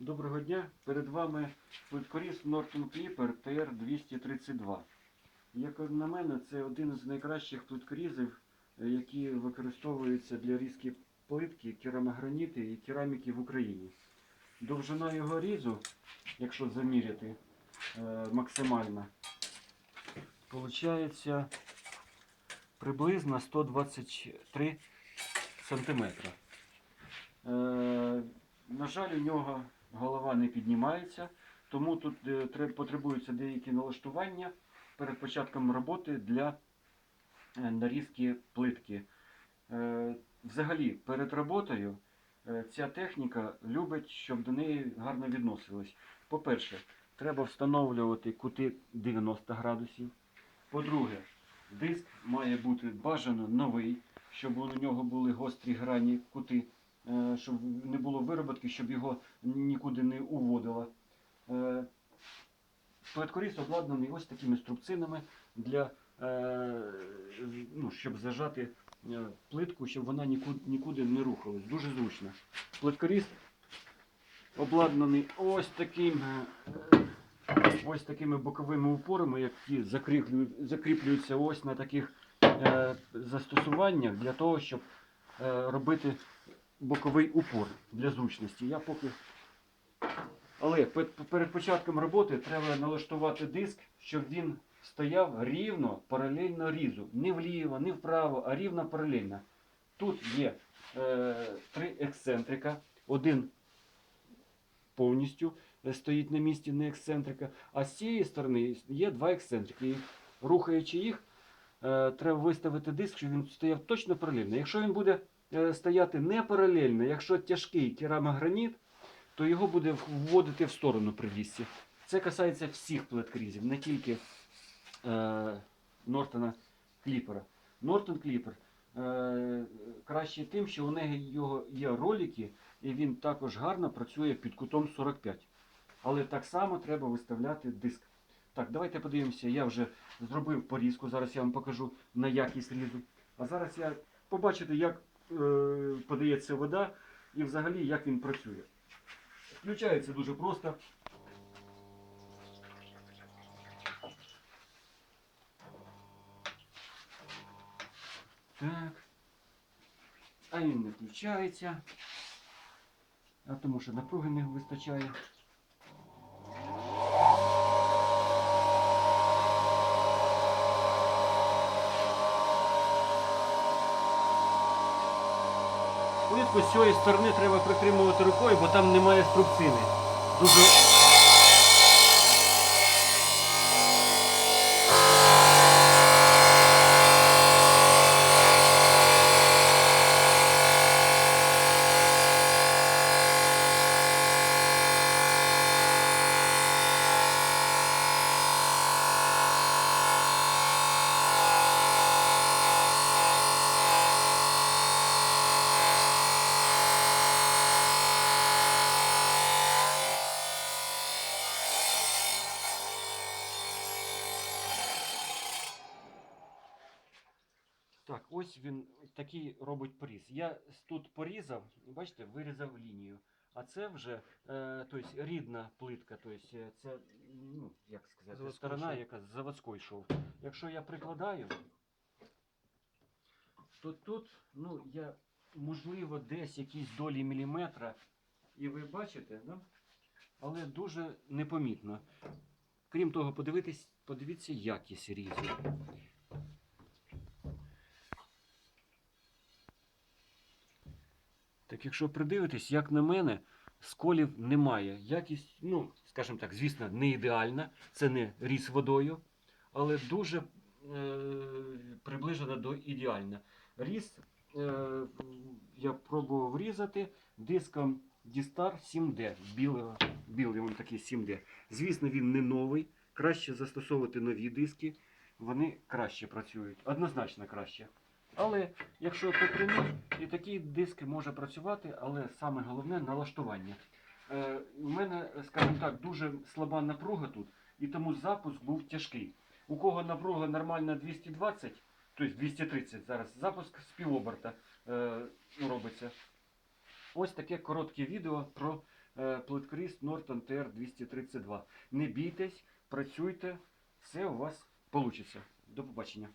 Доброго дня. Перед вами плиткоріз Norton Clipper TR232. Як на мене, це один з найкращих плиткорізів, е, які використовуються для різки плитки, керамограніти і кераміки в Україні. Довжина його різу, якщо заміряти е, максимально, виходить приблизно 123 сантиметра. Е, на жаль, у нього голова не піднімається, тому тут е, потребуються деякі налаштування перед початком роботи для е, нарізки плитки. Е, Взагалі, перед роботою ця техніка любить, щоб до неї гарно відносились. По-перше, треба встановлювати кути 90 градусів. По-друге, диск має бути бажано новий, щоб у нього були гострі грані кути, щоб не було вироботки, щоб його нікуди не уводило. Е, Плиткоріз обладнаний ось такими струбцинами для, е, ну, щоб зажати е, плитку, щоб вона нікуди, не рухалась. Дуже зручно. Плиткоріз обладнаний ось таким. е, Ось такими боковими упорами, які закріплюються ось на таких е, застосуваннях для того, щоб е, робити боковий упор для зручності. Я поки... Але перед початком роботи треба налаштувати диск, щоб він стояв рівно паралельно різу. Не вліво, не вправо, а рівно паралельно. Тут є е, три ексцентрика. Один повністю е, стоїть на місці, не ексцентрика. А з цієї сторони є два ексцентрики. І рухаючи їх, е, треба виставити диск, щоб він стояв точно паралельно. Якщо він буде стояти не паралельно, якщо тяжкий керамограніт, то його буде вводити в сторону при лісці. Це касається всіх плиткрізів, не тільки е, Нортона Кліпера. Нортон Кліпер е, краще тим, що у нього є ролики, і він також гарно працює під кутом 45. Але так само треба виставляти диск. Так, давайте подивимося. Я вже зробив порізку. Зараз я вам покажу на якість різу. А зараз я побачите, як е, подається вода і взагалі як він працює. Включається дуже просто. Так. А він не включається. А тому що напруги не вистачає. Плитку з цієї сторони треба притримувати рукою, бо там немає струбцини. Дуже Так, ось він такий робить поріз. Я тут порізав, бачите, вирізав лінію. А це вже е, тобто, рідна плитка, тобто, е, це, ну, як сказати, Заводський сторона, шов. яка заводський шов. Якщо я прикладаю, то тут, ну, я, можливо, десь якісь долі міліметра, і ви бачите, да? але дуже непомітно. Крім того, подивитись, подивіться якість різу. Так якщо придивитись, як на мене, сколів немає. Якість, ну, скажімо так, звісно, не ідеальна. Це не різ водою, але дуже е, приближена до ідеальна. Різ е, я пробував різати диском Distar 7D. Білого, білий він такий 7D. Звісно, він не новий. Краще застосовувати нові диски. Вони краще працюють. Однозначно краще. Але якщо них, і такий диск може працювати, але саме головне налаштування. Е, у мене, скажімо так, дуже слаба напруга тут, і тому запуск був тяжкий. У кого напруга нормальна 220, тобто 230 зараз, запуск з півоберта е, робиться. Ось таке коротке відео про е, плиткріст Norton TR 232. Не бійтесь, працюйте, все у вас вийде. До побачення.